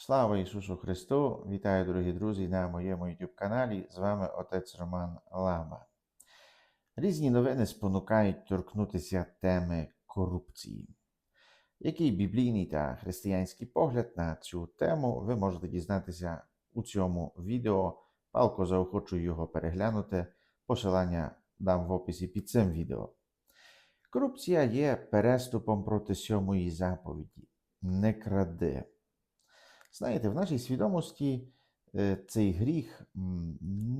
Слава Ісусу Христу! Вітаю, дорогі друзі, на моєму YouTube каналі. З вами отець Роман Лама. Різні новини спонукають торкнутися теми корупції. Який біблійний та християнський погляд на цю тему ви можете дізнатися у цьому відео. Палко заохочую його переглянути. Посилання дам в описі під цим відео. Корупція є переступом проти сьомої заповіді. Не кради. Знаєте, в нашій свідомості е, цей гріх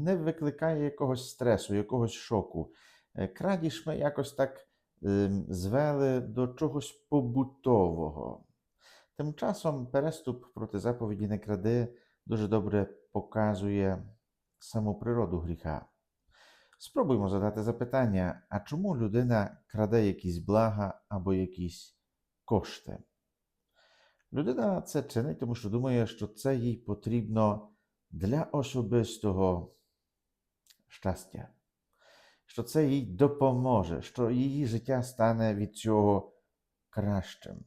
не викликає якогось стресу, якогось шоку. Е, Крадіж ми якось так ем, звели до чогось побутового. Тим часом переступ проти заповіді не кради дуже добре показує саму природу гріха. Спробуймо задати запитання: а чому людина краде якісь блага або якісь кошти? Людина це чинить, тому що думає, що це їй потрібно для особистого щастя, що це їй допоможе, що її життя стане від цього кращим.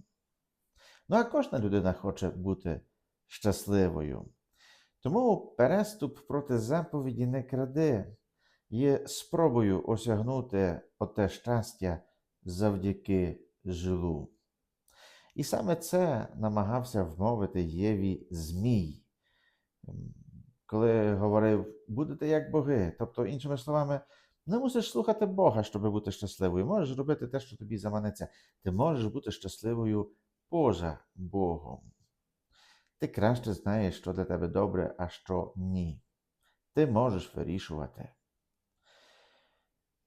Ну а кожна людина хоче бути щасливою. Тому переступ проти заповіді не кради є спробою осягнути оте щастя завдяки злу. І саме це намагався вмовити Єві Змій, Ем, коли говорив, будете як боги. Тобто, іншими словами, не мусиш слухати Бога, щоб бути щасливою. Можеш робити те, що тобі заманеться. Ти можеш бути щасливою поза Богом. Ти краще знаєш, що для тебе добре, а що ні. Ти можеш вирішувати.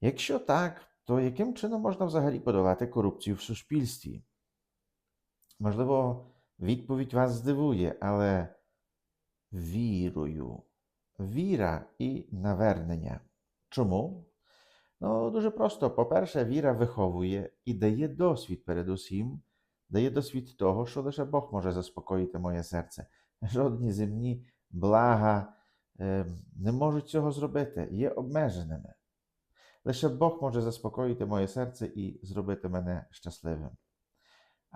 Якщо так, то яким чином можна взагалі подолати корупцію в суспільстві? Можливо, відповідь вас здивує, але вірою. Віра і навернення. Чому? Ну, дуже просто. По-перше, віра виховує і дає досвід передусім, дає досвід того, що лише Бог може заспокоїти моє серце. Жодні земні блага е, не можуть цього зробити, є обмеженими. Лише Бог може заспокоїти моє серце і зробити мене щасливим.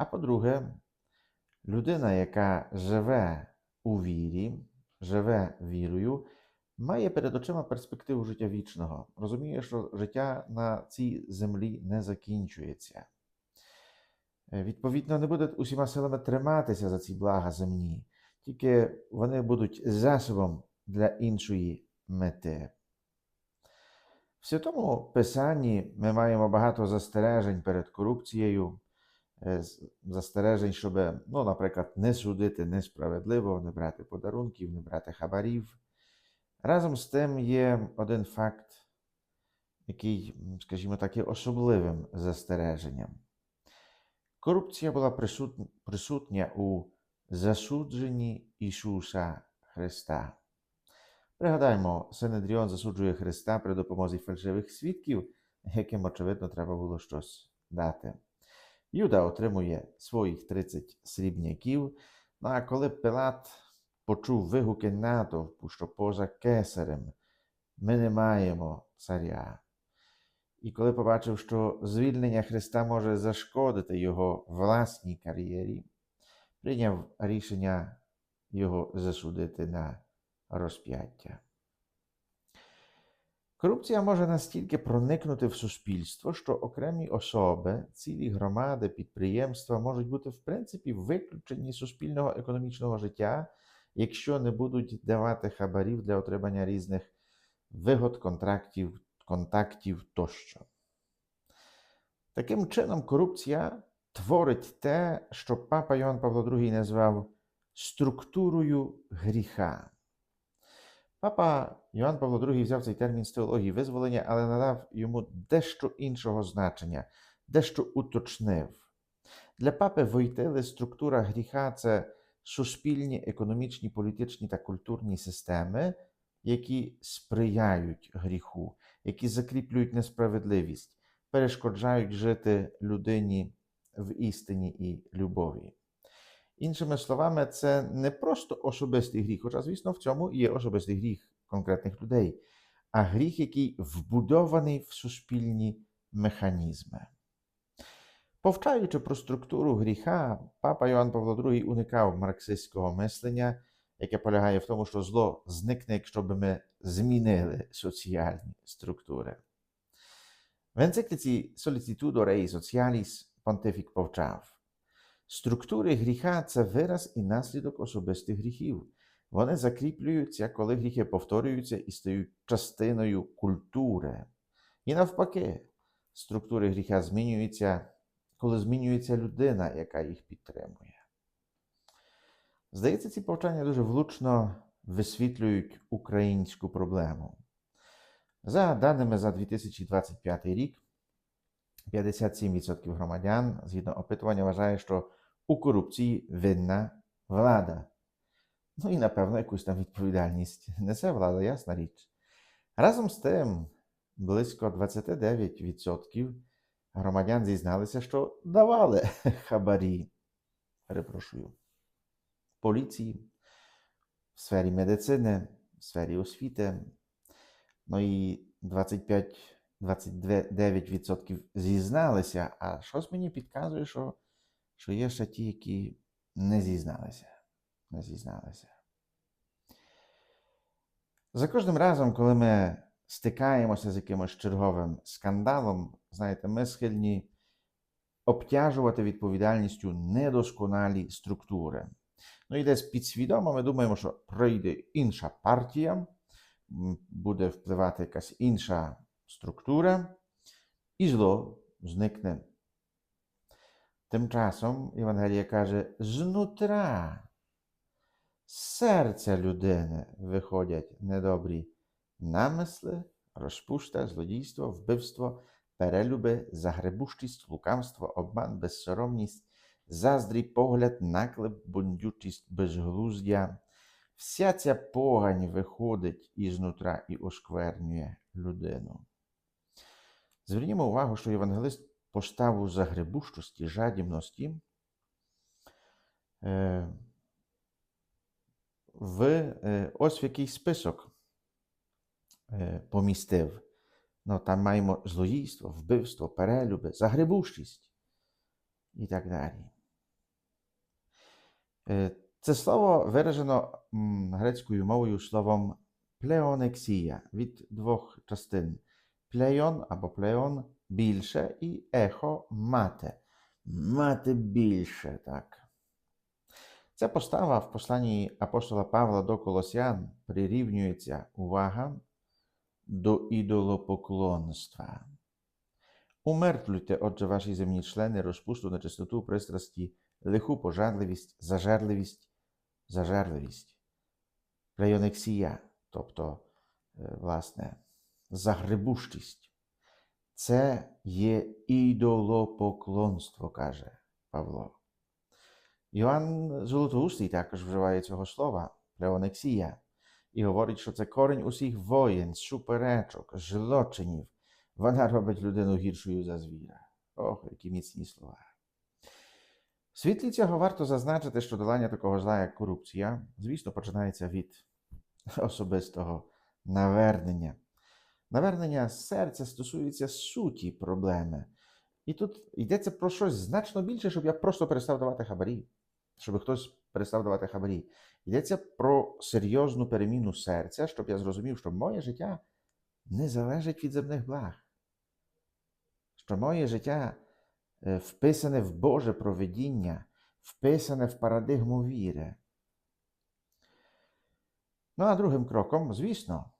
А по-друге, людина, яка живе у вірі, живе вірою, має перед очима перспективу життя вічного, розуміє, що життя на цій землі не закінчується. Е, Відповідно, не буде усіма силами триматися за ці блага земні, тільки вони будуть засобом для іншої мети. В Святому Писанні ми маємо багато застережень перед корупцією, застережень, щоб, ну, наприклад, не судити несправедливо, не брати подарунків, не брати хабарів. Разом з тим є один факт, який, скажімо так, є особливим застереженням. Корупція була присутня, у засудженні Ісуса Христа. Пригадаймо, Синедріон засуджує Христа при допомозі фальшивих свідків, яким, очевидно, треба було щось дати. Юда отримує своїх 30 срібняків. Ну а коли Пилат почув вигуки натовпу, що поза кесарем ми не маємо царя. І коли побачив, що звільнення Христа може зашкодити його власній кар'єрі, прийняв рішення його засудити на розп'яття. Корупція може настільки проникнути в суспільство, що окремі особи, цілі громади, підприємства можуть бути в принципі виключені з суспільного економічного життя, якщо не будуть давати хабарів для отримання різних вигод, контрактів, контактів тощо. Таким чином, корупція творить те, що папа Йоанн Павло II назвав структурою гріха. Папа Йоанн Павло II взяв цей термін з теології визволення, але надав йому дещо іншого значення, дещо уточнив. Для папи Войтили структура гріха це суспільні, економічні, політичні та культурні системи, які сприяють гріху, які закріплюють несправедливість, перешкоджають жити людині в істині і любові. Іншими словами, це не просто особистий гріх, хоча, звісно, в цьому є особистий гріх конкретних людей, а гріх, який вбудований в суспільні механізми. Повчаючи про структуру гріха, папа Йоанн Павло II уникав марксистського мислення, яке полягає в тому, що зло зникне, якщо б ми змінили соціальні структури. В енцикліці Solicitudo Rei Socialis понтифік повчав. Структури гріха це вираз і наслідок особистих гріхів. Вони закріплюються, коли гріхи повторюються і стають частиною культури. І навпаки, структури гріха змінюються, коли змінюється людина, яка їх підтримує. Здається, ці повчання дуже влучно висвітлюють українську проблему. За даними за 2025 рік, 57% громадян згідно опитування вважає, що у корупції винна влада. Ну і, напевно, якусь там відповідальність несе влада, ясна річ. Разом з тим, близько 29% громадян зізналися, що давали хабарі, перепрошую, поліції, в сфері медицини, в сфері освіти. Ну і 25-29% зізналися, а щось мені підказує, що, що є ще ті, які не зізналися. Не зізналися. За кожним разом, коли ми стикаємося з якимось черговим скандалом, знаєте, ми схильні обтяжувати відповідальністю недосконалі структури. Ну і десь підсвідомо ми думаємо, що прийде інша партія, буде впливати якась інша структура, і зло зникне. Тим часом Євангелія каже, знутра з серця людини виходять недобрі намисли, розпуста, злодійство, вбивство, перелюби, загребущість, лукавство, обман, безсоромність, заздрій погляд, наклеп, бундючість, безглуздя. Вся ця погань виходить ізнутра і осквернює людину. Звернімо увагу, що євангелист поставу загребущості, жадібності е, в е, ось в який список е, помістив. Ну, там маємо злоїство, вбивство, перелюби, загребущість і так далі. Це слово виражено грецькою мовою словом плеонексія від двох частин. Плейон або плеон більше і ехо мати. Мати більше, так. Ця постава в посланні апостола Павла до Колосян прирівнюється увага до ідолопоклонства. Умертвлюйте, отже, ваші земні члени, розпусту нечистоту, пристрасті, лиху пожадливість, зажерливість, зажерливість, плейонексія, тобто, е, власне, загребущість. Це є ідолопоклонство, каже Павло. Йоанн Золотоустий також вживає цього слова плеонексія і говорить, що це корінь усіх воєн, суперечок, злочинів. Вона робить людину гіршою за звіра. Ох, які міцні слова. В світлі цього варто зазначити, що долання такого зла, як корупція, звісно, починається від особистого навернення. Навернення серця стосується суті проблеми. І тут йдеться про щось значно більше, щоб я просто перестав давати хабарі, щоб хтось перестав давати хабарі. Йдеться про серйозну переміну серця, щоб я зрозумів, що моє життя не залежить від земних благ, що моє життя е, вписане в Боже проведіння, вписане в парадигму віри. Ну а другим кроком, звісно,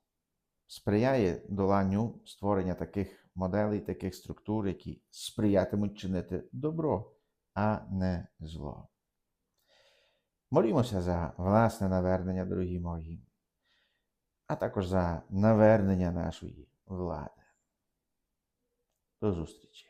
сприяє доланню створення таких моделей, таких структур, які сприятимуть чинити добро, а не зло. Молімося за власне навернення, дорогі мої, а також за навернення нашої влади. До зустрічі!